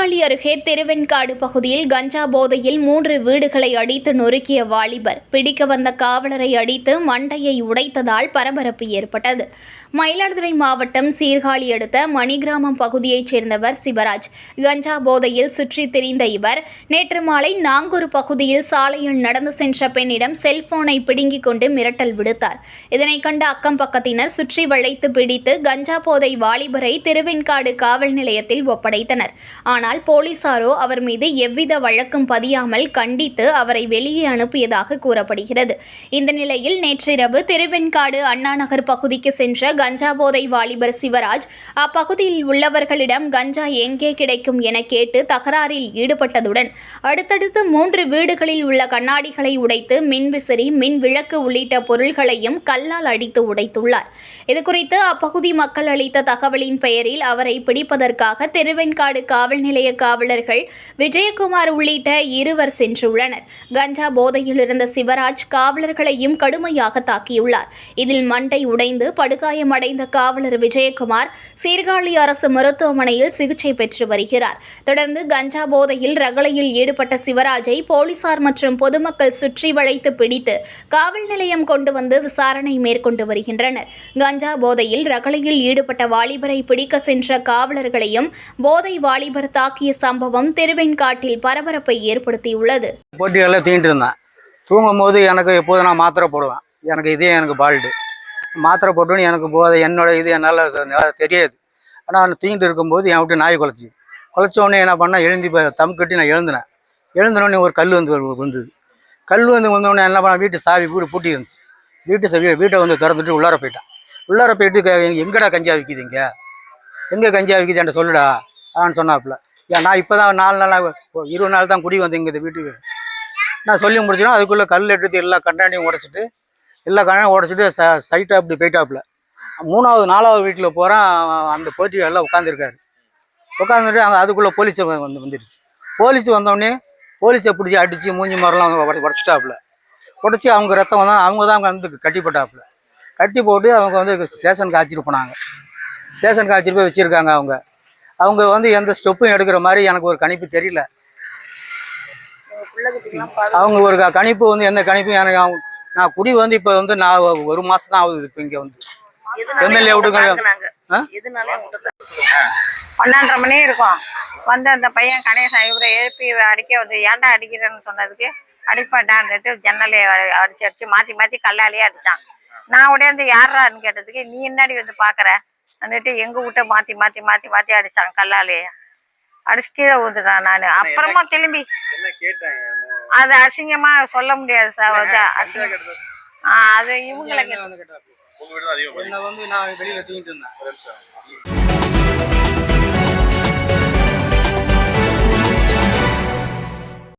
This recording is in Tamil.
அருகே திருவெண்காடு பகுதியில் கஞ்சா போதையில் மூன்று வீடுகளை அடித்து நொறுக்கிய வாலிபர் பிடிக்க வந்த காவலரை அடித்து மண்டையை உடைத்ததால் பரபரப்பு ஏற்பட்டது. மயிலாடுதுறை மாவட்டம் சீர்காழி அடுத்த மணிகிராமம் பகுதியைச் சேர்ந்தவர் சிவராஜ். கஞ்சா போதையில் சுற்றி திரிந்த இவர் நேற்று மாலை நாங்கூர் பகுதியில் சாலையில் நடந்து சென்ற பெண்ணிடம் செல்போனை பிடுங்கிக் கொண்டு மிரட்டல் விடுத்தார். இதனை கண்ட அக்கம் பக்கத்தினர் சுற்றி வளைத்து பிடித்து கஞ்சா போதை வாலிபரை திருவெண்காடு காவல் நிலையத்தில் ஒப்படைத்தனர். ஆனால் போலீசாரோ அவர் மீது எவ்வித வழக்கும் பதியாமல் கண்டித்து அவரை வெளியே அனுப்பியதாக கூறப்படுகிறது. இந்த நிலையில் நேற்றிரவு திருவெண்காடு அண்ணா நகர் பகுதிக்கு சென்ற கஞ்சா போதை வாலிபர் சிவராஜ் அப்பகுதியில் உள்ளவர்களிடம் கஞ்சா எங்கே கிடைக்கும் என கேட்டு தகராறில் ஈடுபட்டதுடன் அடுத்தடுத்து மூன்று வீடுகளில் உள்ள கண்ணாடிகளை உடைத்து மின்விசிறி மின் விளக்கு உள்ளிட்ட பொருள்களையும் கல்லால் அடித்து உடைத்துள்ளார். இதுகுறித்து அப்பகுதி மக்கள் அளித்த தகவலின் பெயரில் அவரை பிடிப்பதற்காக திருவெண்காடு காவல் நிலைய நிலைய காவலர்கள் விஜயகுமார் உள்ளிட்ட இருவர் சென்றுள்ளனர். கஞ்சா போதையில் இருந்த சிவராஜ் காவலர்களையும் கடுமையாக தாக்கியுள்ளார். இதில் மண்டை உடைந்து படுகாயமடைந்த காவலர் விஜயகுமார் சீர்காழி அரசு மருத்துவமனையில் சிகிச்சை பெற்று வருகிறார். தொடர்ந்து கஞ்சா போதையில் ரகளையில் ஈடுபட்ட சிவராஜை போலீசார் மற்றும் பொதுமக்கள் சுற்றி வளைத்து பிடித்து காவல் நிலையம் கொண்டு வந்து விசாரணை மேற்கொண்டு வருகின்றனர். கஞ்சா போதையில் ரகளையில் ஈடுபட்ட வாலிபரை பிடிக்க சென்ற காவலர்களையும் போதை வாலிபர் தாக்க தாக்கிய சம்பவம் திருவெண்காட்டில் பரபரப்பை ஏற்படுத்தியுள்ளது. போட்டிகளில் தீண்டு இருந்தேன். தூங்கும் போது எனக்கு எப்போதும் நான் மாத்திரை போடுவேன். எனக்கு இதே எனக்கு பால்டு. மாத்திரை போட்டுன்னு எனக்கு போதை என்னோட இது என்னால் தெரியாது. ஆனால் நான் தூங்கிட்டு இருக்கும்போது என் விட்டு நாய் குலைச்சி. குலைச்ச உடனே என்ன பண்ணேன்? எழுந்தி போய் தம் கட்டி நான் எழுந்தினேன். எழுந்தினோடனே ஒரு கல் வந்து வந்தது கல் வந்து வந்தோடனே என்ன பண்ண வீட்டு சாவி வீடு பூட்டி இருந்துச்சு. வீட்டு சாவி வீட்டை வந்து திறந்துட்டு உள்ளார போயிட்டேன். உள்ளார போயிட்டு எங்கடா கஞ்சா விற்கிதுங்க எங்கே கஞ்சா விற்கிது என்கிட்ட சொல்லுடா ஆன்னு சொன்னாப்புல. ஏன் நான் இப்போ தான் நாலு நாளாக இருபது நாள் தான் குடி வந்தேங்க இந்த வீட்டுக்கு. நான் சொல்லி முடிச்சிடும் அதுக்குள்ளே கல் எடுத்து எல்லா கண்ணாடியும் உடச்சிட்டு எல்லா கண்ணாடியும் உடச்சிட்டு ச சைட்டாக அப்படி போயிட்டாப்புல. மூணாவது நாலாவது வீட்டில் போகிறேன் அந்த போட்டி எல்லாம் உட்காந்துருக்காரு உட்காந்துட்டு அங்கே அதுக்குள்ளே போலீஸ் வந்து வந்துடுச்சு போலீஸ் வந்தோடனே போலீஸை பிடிச்சி அடித்து மூஞ்சி மரம்லாம் உடச்சிட்டாப்புல. உடச்சி அவங்க ரத்தம் வந்தால் அவங்க தான் அங்கே வந்து கட்டிப்பட்டாப்புல கட்டி போட்டு அவங்க வந்து ஸ்டேஷனுக்கு அழைச்சிட்டு போனாங்க. ஸ்டேஷனுக்கு அழைச்சிட்டு போய் வச்சுருக்காங்க அவங்க. அவங்க வந்து எந்த ஸ்டெப்பும் எடுக்கிற மாதிரி எனக்கு ஒரு கணிப்பு தெரியல. அவங்க ஒரு கணிப்பு வந்து எந்த கணிப்பும் எனக்கு அவங்க- நான் குடி வந்து இப்போ வந்து நான் ஒரு மாதம் தான் ஆகுது இப்போ இங்கே வந்து. எம்எல்ஏ விட்டுங்க? பன்னெண்டரை மணி இருக்கும். வந்து அந்த பையன் கணேசன் இவரை எழுப்பி அடிக்க வந்து ஏன்டா அடிக்கிறேன்னு சொன்னதுக்கு? அடிப்பாட்டான்ட்டு ஜன்னலை அ- அடிச்சு அடிச்சு மாத்தி மாத்தி கல்லாலேயே அடிச்சான். நான் உடையாந்து யாரான்னு கேட்டதுக்கு நீ என்னடி வந்து பாக்குற வந்துட்டு எங்க வீட்டை மாத்தி மாத்தி மாத்தி மாத்தி அடிச்சான் கல்லாலேயே அடிச்சு கீழே ஊந்துட்டான் நான். அப்புறமா திரும்பி அது அசிங்கமா சொல்ல முடியாது சார் அது அசிங்கம் ஆ அது இவங்களை